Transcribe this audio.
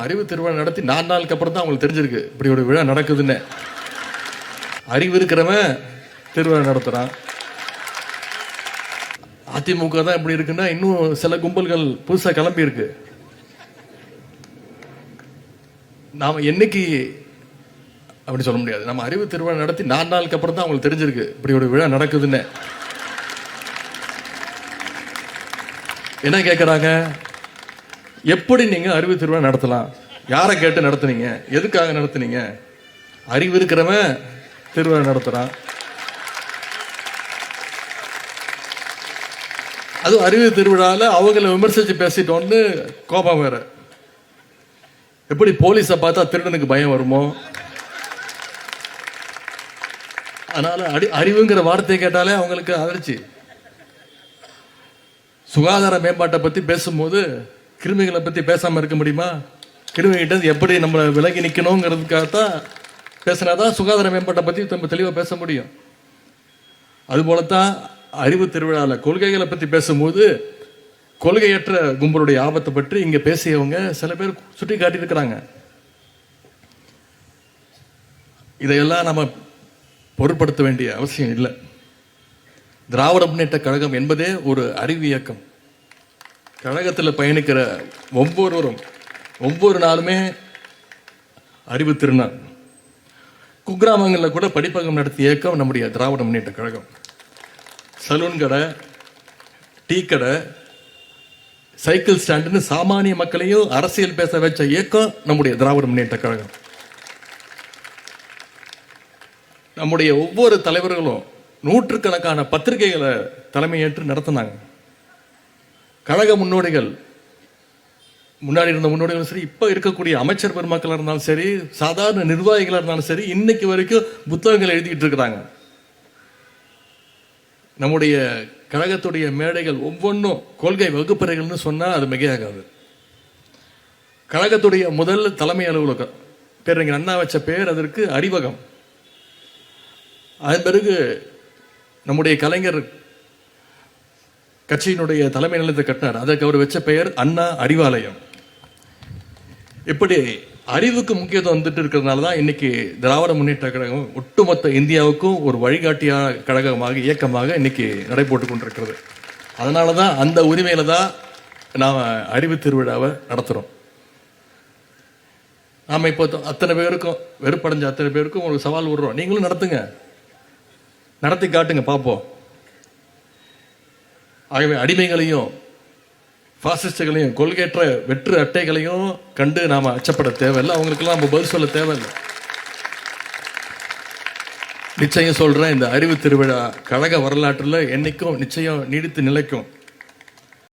நம்ம அறிவு திருவிழா நடத்தி நாலு நாளுக்கு அப்புறம் தான் அவங்களுக்கு தெரிஞ்சிருக்கு இப்படி ஒரு விழா நடக்குதுன்னு. அறிவு இருக்கிறவன் திருவிழா நடத்துகிறான் அதிமுக தான் இப்படி இருக்குன்னா இன்னும் சில கும்பல்கள் புதுசாக கிளம்பி இருக்கு. நாம் என்னைக்கு அப்படி சொல்ல முடியாது. நம்ம அறிவு திருவிழா நடத்தி நாலு நாளுக்கு அப்புறம் தான் அவங்களுக்கு தெரிஞ்சிருக்கு இப்படி ஒரு விழா நடக்குதுன்னு. என்ன கேட்குறாங்க எப்படி நீங்கள் அறிவு திருவிழா நடத்தலாம்? யாரை கேட்டு நடத்துனீங்க? எதுக்காக நடத்துனீங்க? அறிவு இருக்கிறவன் திருவிழா நடத்துகிறான் அதுவும் அறிவு திருவிழாவில் அவங்கள விமர்சித்து பேசிட்டோன்னு கோபம் வேற. எப்படி போலீஸை பார்த்தா திருடனுக்கு பயம் வருமோ? அதனால அடி அறிவுங்கிற வார்த்தையை கேட்டாலே அவங்களுக்கு அதிர்ச்சி. சுகாதார மேம்பாட்டை பற்றி பேசும்போது கிருமிகளை பற்றி பேசாமல் இருக்க முடியுமா? கிருமிகிட்ட எப்படி நம்ம விலகி நிற்கணுங்கிறதுக்காகத்தான் பேசினா தான் சுகாதார மேம்பாட்டை பற்றி நம்ம தெளிவாக பேச முடியும். அதுபோலத்தான் அறிவு திருவிழாவில் கொள்கைகளை பற்றி பேசும்போது கொள்கையற்ற கும்பலுடைய ஆபத்தை பற்றி இங்கே பேசியவங்க சில பேர் சுட்டி காட்டியிருக்கிறாங்க. இதையெல்லாம் நம்ம பொருட்படுத்த வேண்டிய அவசியம் இல்லை. திராவிட முன்னேற்ற கழகம் என்பதே ஒரு அறிவு இயக்கம். கழகத்தில் பயணிக்கிற ஒவ்வொருவரும் ஒவ்வொரு நாளுமே அறிவு திருநாள். குக்கிராமங்களில் கூட படிப்பகம் நடத்திய இயக்கம் நம்முடைய திராவிட முன்னேற்ற கழகம். சலூன் கடை டீ கடை சைக்கிள் ஸ்டாண்டுன்னு சாமானிய மக்களையும் அரசியல் பேச வச்ச இயக்கம் நம்முடைய திராவிட முன்னேற்ற கழகம். நம்முடைய ஒவ்வொரு தலைவர்களும் நூற்றுக்கணக்கான பத்திரிகைகளை தலைமையேற்று நடத்தினாங்க. கழக முன்னோடிகள் முன்னாடி இருந்த முன்னோடிகளும் சரி இப்போ இருக்கக்கூடிய அமைச்சர் பெருமக்களாக இருந்தாலும் சரி சாதாரண நிர்வாகிகளாக இருந்தாலும் சரி இன்னைக்கு வரைக்கும் புத்தகங்கள் எழுதிக்கிட்டு இருக்கிறாங்க. நம்முடைய கழகத்துடைய மேடைகள் ஒவ்வொன்றும் கொள்கை வகுப்பறைகள்னு சொன்னால் அது மிகையாகாது. கழகத்துடைய முதல் தலைமை அலுவலகம் பேரறிஞர் அண்ணா வச்ச பேர் அதற்கு அறிவகம். அதன் பிறகு நம்முடைய கலைஞர் கட்சியினுடைய தலைமை நிலையத்தை கட்டினார். அதற்கு அவர் வச்ச பெயர் அண்ணா அறிவாலயம். இப்படி அறிவுக்கு முக்கியத்துவம் வந்துட்டு இருக்கிறதுனால தான் இன்னைக்கு திராவிட முன்னேற்ற கழகம் ஒட்டுமொத்த இந்தியாவுக்கும் ஒரு வழிகாட்டியாக கழகமாக இயக்கமாக இன்னைக்கு நடைபோட்டு கொண்டிருக்கிறது. அதனால தான் அந்த உரிமையில தான் நாம் அறிவு திருவிழாவை நடத்துகிறோம் நாம் இப்போ அத்தனை பேருக்கும் வெறுப்படைஞ்ச அத்தனை பேருக்கும் ஒரு சவால் விடுறோம். நீங்களும் நடத்துங்க. நடத்தி காட்டுங்க பார்ப்போம் ஆகவே அடிமைகளையும் பாசிஸ்டுகளையும் கொள்கையற்ற வெற்று அட்டைகளையும் கண்டு நாம் அச்சப்பட தேவையில்லை. அவங்களுக்கெல்லாம் நம்ம பதில் சொல்ல தேவையில்லை. நிச்சயம் சொல்கிறேன் இந்த அறிவு திருவிழா கழக வரலாற்றில் என்றைக்கும் நிச்சயம் நீடித்து நிலைக்கும்.